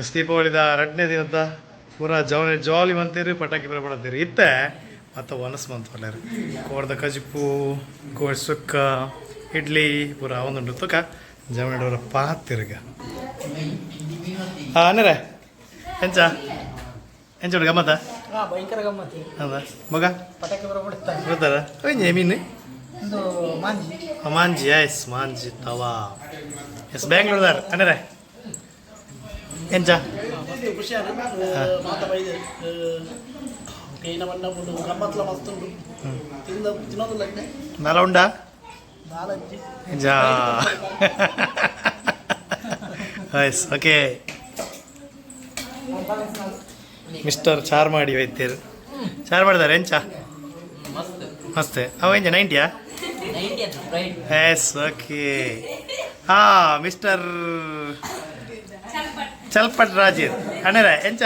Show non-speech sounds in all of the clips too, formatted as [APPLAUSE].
S ದೀಪಾವಳಿದ ಎರಡನೇ ದಿನದ ಪೂರ ಜವನ ಜಾಲಿ ಮಂತೀರಿ ಪಟಾಕಿ ಪೂರ ಪಡತ್ತೀರಿ ಇತ್ತೆ ಮತ್ತು ಒನಸ್ ಮಂತ್ ಒಳ್ಳೆರಿ ಕೋಡ್ದ ಕಜಿಪು ಕೋಡ್ ಸುಕ್ಕ ಇಡ್ಲಿ ಪೂರ ಒಂದುಂಡು ತುಕ ಜವನಡವರ ಪಾತಿರ್ಗ ಹಾಂ ಅನ್ನರೆ ಎಂಚ? ಎಂಚ ಹುಡುಗ ಗಮ್ಮತ್ತ? ಭಯಂಕರ ಗಮ್ಮತ್ತಿ. ಹೌದಾ? ಮಗ? ಪಟಾಕಿ ಬರ ಬಿಡುತ್ತಾರೆ ಬರ್ತಾರ ಮೀನು? ಮಾಂಜಿ. ಮಾಂಜಿ ಎಸ್ ಮಾಂಜಿ ತವಾ. ಎಸ್ ಬ್ಯಾಂಗ್ಳೂರ್ದಾರ. ಅನ್ನರೆ ಎಂಚ ಮಸ್ತ್ ಖುಷಿ ಮಾತ ಬೈದೆ ಕೈನ ಬಣ್ಣ ಬಿಡು ಗಮ್ಮತ್ಲ ಮಸ್ತ್ ಉಂಟು ತಿಂದ ತಿನ್ನೋದಿಲ್ಲ ನಲ ಉಂಡ? ನಾಲಂಜಿ ಜಾ. ಎಸ್ ಓಕೆ ಮಿಸ್ಟರ್ ಚಾರ್ ಮಾಡಿ ಒಯ್ತೀರು ಚಾರ್ ಮಾಡಿದಾರೆ ಎಂಚ? ಮಸ್ತ್. ಅವ ಎಂಚ ನೈಂಟಿಯಾ ಎಸ್ ಓಕೆ ಹಾ ಮಿಸ್ಟರ್ ಚಲ್ಪಟ್ ರಾಜೀರ್ ಅಣ್ಣರ ಎಂಚ?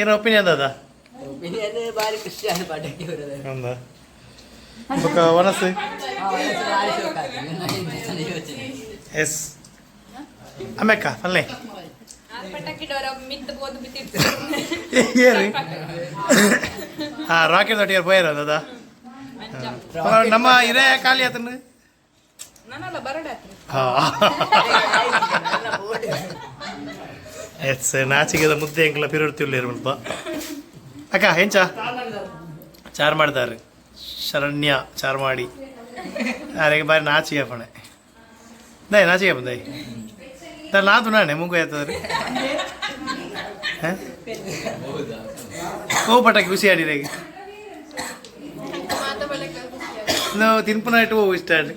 ಏನು ಒಪಿನಿಯನ್ ಅದ ಒಂದ ಬೊಕ ವನಸ್ ಯೋಚನೆ. ಎಸ್. ಅಮ್ಮೆಕ್ಕ ಅಲ್ಲೇ. ಏನು ಹಾ ರಾಕೆಟ್ ದೊಡ್ಡ ಪೋಯರ ಅದ ನಮ್ಮ ಇರೇ ಖಾಲಿ ಆತನ. ನಾನಲ್ಲ ಬರಡಾತ್ರಿ ಹಾ. ಎಸ್ ನಾಚಿಗೆದ ಮುದ್ದೆ ಎಂಕಲ ಪಿರುಡ್ತಿಲ್ಲ ಸ್ವಲ್ಪ ಅಕ್ಕ ಹೆಂಚ ಚಾರ್ ಮಾಡ್ದಾರೆ ಶರಣ್ಯ ಚಾರ್ ಮಾಡಿ. ಅರೆಗೆ ಬಾರಿ ನಾಚಿಗೆ ಪಣೆ ದೈ ನಾಚಿಗೆ ಬಂದೈ ದ ನಾತು ನಾಣೆ ಮುಂಗು ಆಯ್ತದ್ರಿ ಓ ಪಟಾಕಿ ಖುಷಿ ಆಡಿರಿ ಬಲಕ ನಾವು ತಿನ್ಪುನ ಇಟ್ಟು ಹೋಗು ಇಷ್ಟ ಆಡಿ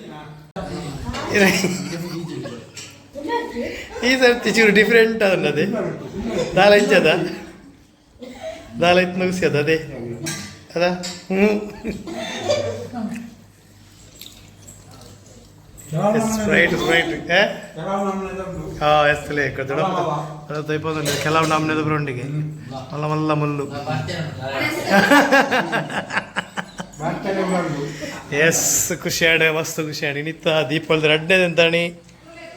ಈ ಸರ್ತಿ ಚೂರು ಡಿಫ್ರೆಂಟ್ ಅದನ್ನ ಅದೇ ದಾಲ ಇಂಚದ ದಾಲ ಇತ್ತು ನುಗ್ಸಿ ಅದ ಅದೇ ಅದ ಹ್ಞೂ ಸ್ಪ್ರೈಟ್ ಸ್ಪ್ರೈಟ್ ಹಾಂ ಎಸ್ತಲೇ ದೊಡ್ಡಪ್ಪ ಅದು ತೈಪೋದಲ್ಲಿ ಕೆಲವು ನಮ್ಮನೆದ ಬ್ರೌಂಡಿಗೆ ಮಲ್ಲ ಮಲ್ಲ ಮುಲ್ಲು ಎಸ್ ಖುಷಿ ಆಡೆ ಮಸ್ತ್ ಖುಷಿ ಆಡಿ ನಿತ್ತ ದೀಪಾವಳಿ ಎರಡನೇದು ಎಂತಾಣಿ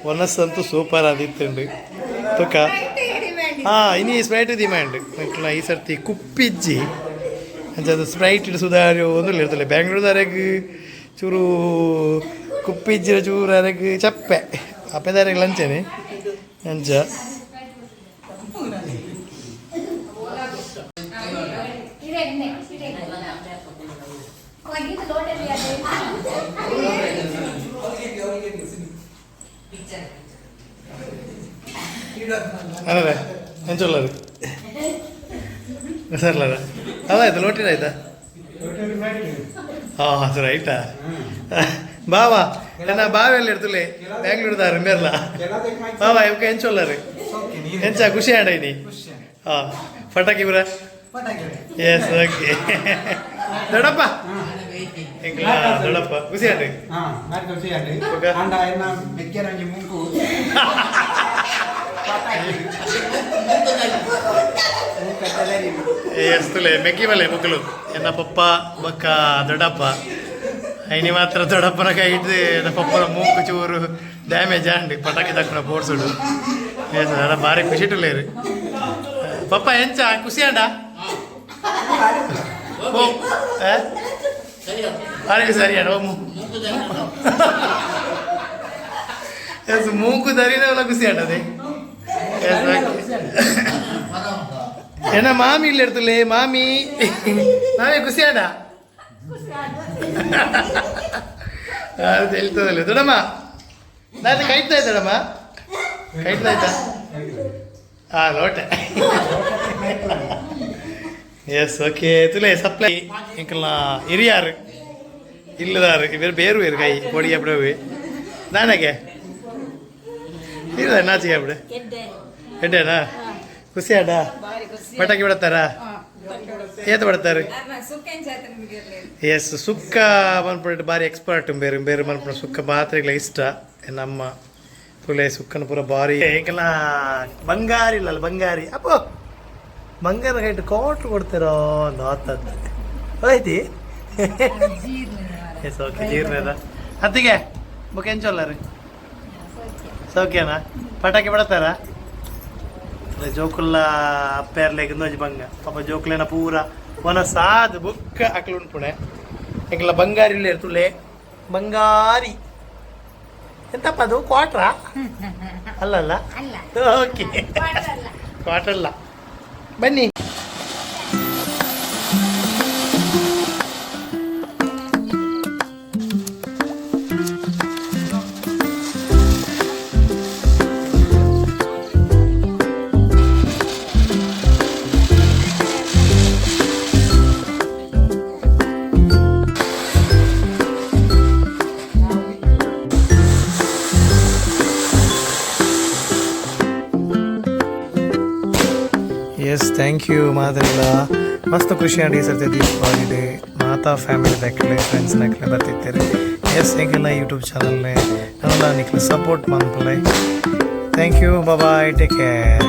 ಒನಸ್ಸಂತೂ ಸೂಪರ್ ಆದಿತ್ತುಂಡು ತುಕ. ಹಾಂ ಇನಿ ಸ್ಪ್ರೈಟ್ ಡಿಮ್ಯಾಂಡ್ ಈ ಸರ್ತಿ ಕುಪ್ಪಿಜ್ಜಿ. ಅಂತ ಸ್ಪ್ರೈಟ್ ಇಡು ಸುಧಾರಿ ಒಂದು ಇರ್ತಲ್ಲ ಬ್ಯಾಂಗ್ಳೂರ್ದಾರೆಗ್ ಚೂರು ಕುಪ್ಪಿಜ್ಜಿರ ಚೂರು ಅರೆಗ್ ಚಪ್ಪೆ. ಅಪ್ಪೆದಾರೆಗ್ ಲಂಚನೆ ಅಂಚ. ಅಲ್ಲರ ಎಂಚೊಲ್ಲರು ಸರ್ಲರ ಅದಾಯ್ತು ಲೋಟಿನ ಆಯ್ತಾ? ಹಾಂ ಸರ್ ಆಯ್ತಾ? ಬಾವಾ ನನ್ನ ಬಾವೆಲ್ಲ ಇರ್ತಲೆ ಬ್ಯಾಂಗ್ಳೂರ್ದಾರ ಮೇರ್ಲ ಬಾವಾ ಇವಕ್ಕೆ ರೀ ಎಂಚ ಖುಷಿ ಆಡೈನಿ ಹಾಂ ಪಟಾಕಿ ಬರ? ಎಸ್ ಓಕೆ ದೊಡ್ಡಪ್ಪ ಎಂಕ್ಲ ದೊಡ್ಡಪ್ಪ ಖುಷಿ ಆಡ್ರಿ ಹಾ ಬಾರಿ ಖುಷಿ ಆದ್ರಿ ಓಕೆ. ಅಂಡ ಎನ್ನ ಬೆಕ್ಕರಂಜಿ ಮುಂಕು. ಎಸ್ತುಲೆ ಮೆಕ್ಕಿ ಬಲೆ ಮಕ್ಕಳು ಎನ್ನ ಪಪ್ಪ ಬಕ್ಕ ದೊಡ್ಡಪ್ಪ. ಐನಿ ಮಾತ್ರ ದೊಡ್ಡಪ್ಪನ ಕೈ ಹಿಡ್ದು ನನ್ನ ಪಪ್ಪನ ಮೂಕು ಚೂರು ಡ್ಯಾಮೇಜ್ ಆಂಡಿ ಪಟಾಕಿ ತಕ್ಕ ಬೋರ್ಸುಡು ಅದ ಭಾರಿ ಖುಷಿ ಟುಲೇರು ಪಪ್ಪ ಎಂಚ ಖುಷಿ ಆಂಡ ಓ ಭಾರಿ ಸರಿ ಅಣ್ಣ ಮೂಕು ಖುಷಿ ಆಂಡದೆ ಎಸ್ ಓಕೆ ಏನ ಮಾಮಿ ಇಲ್ಲಿ ಇರ್ತಲ್ಲ ಮಾಮಿ? ಮಾಮಿ ಖುಷಿ ಆಡ ಹೇಳ್ತದಲ್ಲ ದೊಡಮ್ಮ ನಾನು ಕೈತಾ ಇದ್ದಮ್ಮ ಕೈತಾ ಇದ್ದ? ಹಾ ಲೋಟೆ. ಎಸ್ ಓಕೆ ತುಲೆ ಸಪ್ಲೈ ಇಂಕಲ್ನ ಹಿರಿಯಾರು ಇಲ್ಲದಾರು ಇವರು ಬೇರು ಬೇರು ಕೈ ಕೊಡಿ ಅಪ್ಪಡವೆ ನಾನಾಗೆ ಇಲ್ಲ ನಾಚಿಗೆ ಅಪ್ಪಡೆ ಎಡ್ಡೆನಾ ಖುಷಿ ಆಡ ಪಟಾಕಿ ಬಿಡತ್ತಾರ ಏತ ಬಿಡತ್ತಾರೆ ಸುಕ್ಕೇನ್ ಜಾತ್ರೆ ನಿಮಗೆ ಎಸ್ ಸುಕ್ಕ ಮನ್ಪುಟ್ಟು ಭಾರಿ ಎಕ್ಸ್ಪರ್ಟ್ ಬೇರೆ ಬೇರೆ ಮನ್ಪುಣ ಸುಕ್ಕ ಮಾತ್ರೆಗಳ ಇಷ್ಟ ನಮ್ಮ ತುಲೆ ಸುಕ್ಕನ ಪೂರ ಭಾರಿ ಏಕಲ್ಲ ಬಂಗಾರಿ ಇಲ್ಲಲ್ಲ ಬಂಗಾರಿ ಅಪ್ಪೋ ಬಂಗಾರ ಗಂಟೆ ಕೋಟ್ ಕೊಡ್ತಿರೋ ಹತ್ತತ್ತು ಹೋಯ್ತಿ? ಎಸ್ ಓಕೆ ಜೀರ್ಣದ. ಅತ್ತಿಗೆ ಬುಕ್ ಎಂಚೊಲ್ಲ ರೀ ಸೌಖ್ಯನಾ ಪಟಾಕಿ ಬಿಡತ್ತಾರ? ಜೋಕುಲ್ಲ ಅಪ್ಪೆರ್ಲೆಗ್ ಒಂಜಿ ಬಂಗ. ಪಾಪ ಜೋಕುಲೆನ ಪೂರ ಒನ ಸಾದ್ ಬುಕ್ಕ ಅಕ್ಲು ಪುಣೆ. ಬಂಗಾರಿ ಇಲ್ಲೇ ಇರ್ತುಲೆ. ಬಂಗಾರಿ. ಎಂತಪ್ಪ ಅದು? ಕ್ವಾಟ್ರಾ [LAUGHS] ಅಲ್ಲಲ್ಲ? ಅಲ್ಲ. ಓಕೆ ಕ್ವಾಟ್ರಲ್ಲ 本尼。ಎಸ್ ಥ್ಯಾಂಕ್ ಯು ಮಾತೆಲ್ಲ ಮಸ್ತ್ ಖುಷಿ ಈ ಸರ್ತಿ ದೀಪಾವಳಿ ಮಾತಾ ಫ್ಯಾಮಿಲಿ ಬೆಕ್ಕಲೆ ಫ್ರೆಂಡ್ಸ್ ನಕ್ಲೆ ಬರ್ತಿರ್ತಾರೆ ಎಸ್ ಹೇಗೆಲ್ಲ ಯೂಟ್ಯೂಬ್ ಚಾನಲ್ನೇ ನಾವೆಲ್ಲ ನಿಕ್ಲೆ ಸಪೋರ್ಟ್ ಮಾಡ್ಕೊಳ್ಳಿ. Thank you bye take care